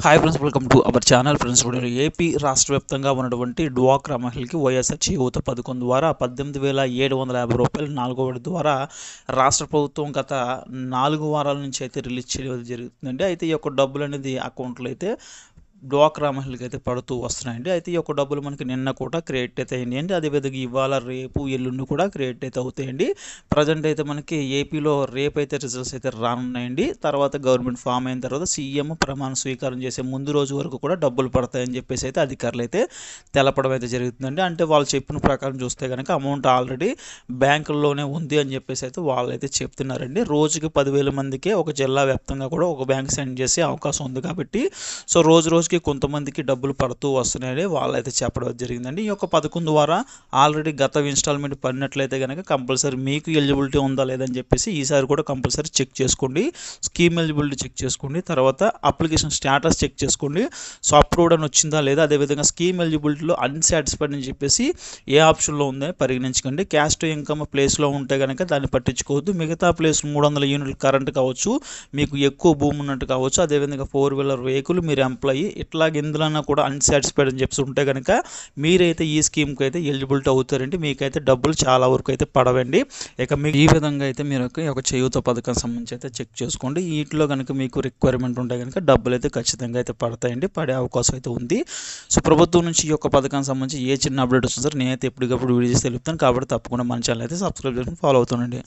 Hi friends welcome to our channel friends ఇప్పుడు AP రాష్ట్ర వ్యాప్తంగా ఉన్నటువంటి డ్వాక్రా మహిళకి వైఎస్ఆర్ చేయూత పథకం ద్వారా పద్దెనిమిది వేల ఏడు వందల యాభై రూపాయలు నాలుగో విడత ద్వారా రాష్ట్ర ప్రభుత్వం గత నాలుగు వారాల నుంచి అయితే రిలీజ్ చేయడం జరుగుతుందండి అయితే ఈ యొక్క డబ్బులు అనేది అకౌంట్లో అయితే డ్వాక్రా మహిళలకు అయితే పడుతూ వస్తున్నాయండి. అయితే ఈ యొక్క డబ్బులు మనకి నిన్న కూడా క్రియేట్ అయితే అయ్యింది అండి అదేవిధంగా ఇవాళ రేపు ఎల్లుండి కూడా క్రియేట్ అయితే అవుతాయండి. ప్రజెంట్ అయితే మనకి ఏపీలో రేపు అయితే రిజల్ట్స్ అయితే రానున్నాయండి. తర్వాత గవర్నమెంట్ ఫామ్ అయిన తర్వాత సీఎం ప్రమాణ స్వీకారం చేసే ముందు రోజు వరకు కూడా డబ్బులు పడతాయని చెప్పేసి అయితే అధికారులు అయితే తెలపడం అయితే జరుగుతుందండి. అంటే వాళ్ళు చెప్పిన ప్రకారం చూస్తే కనుక అమౌంట్ ఆల్రెడీ బ్యాంకుల్లోనే ఉంది అని చెప్పేసి అయితే వాళ్ళు అయితే చెప్తున్నారండి. రోజుకి పదివేల మందికే ఒక జిల్లా వ్యాప్తంగా కూడా ఒక బ్యాంక్ సెండ్ చేసే అవకాశం ఉంది కాబట్టి సో రోజు రోజు రోజుకి కొంతమందికి డబ్బులు పడుతూ వస్తున్నాయని వాళ్ళైతే చెప్పడం జరిగిందండి. ఈ యొక్క పథకం ద్వారా ఆల్రెడీ గత ఇన్స్టాల్మెంట్ పడినట్లయితే కనుక కంపల్సరీ మీకు ఎలిజిబిలిటీ ఉందా లేదని చెప్పేసి ఈసారి కూడా కంపల్సరీ చెక్ చేసుకోండి. స్కీమ్ ఎలిజిబిలిటీ చెక్ చేసుకోండి. తర్వాత అప్లికేషన్ స్టేటస్ చెక్ చేసుకోండి. సో అప్రూవ్డ్ అని వచ్చిందా లేదా అదేవిధంగా స్కీమ్ ఎలిజిబిలిటీలో అన్సాటిస్ఫైడ్ అని చెప్పేసి ఏ ఆప్షన్లో ఉందో పరిగణించకండి. క్యాస్ట్ ఇన్కమ్ ప్లేస్లో ఉంటే కనుక దాన్ని పట్టించుకోవద్దు. మిగతా ప్లేస్ మూడు వందల యూనిట్లు కరెంట్ కావచ్చు మీకు ఎక్కువ భూమి ఉన్నట్టు కావచ్చు. అదేవిధంగా ఫోర్ వీలర్ వెహికల్ మీరు ఎంప్లాయీ ఇట్లాగ ఎందులన్నా కూడా అన్సాటిస్ఫైడ్ అని చెప్పి ఉంటే కనుక మీరైతే ఈ స్కీమ్కి అయితే ఎలిజిబిలిటీ అవుతారండి. మీకైతే డబ్బులు చాలా వరకు అయితే పడవండి. ఇక మీకు ఈ విధంగా అయితే మీరు ఒక- చేయూత పథకం సంబంధించి అయితే చెక్ చేసుకోండి. వీటిలో కనుక మీకు రిక్వైర్మెంట్ ఉంటే కనుక డబ్బులు అయితే ఖచ్చితంగా అయితే పడతాయండి. పడే అవకాశం అయితే ఉంది. సో ప్రభుత్వం నుంచి ఈ యొక్క పథకానికి సంబంధించి ఏ చిన్న అప్డేట్ వస్తుంది సార్ నేనైతే ఎప్పటికప్పుడు వీడియోస్ తెలుపుతాను. కాబట్టి తప్పకుండా మన ఛానల్ అయితే సబ్స్క్రైబ్ చేసుకుని ఫాలో అవుతానండి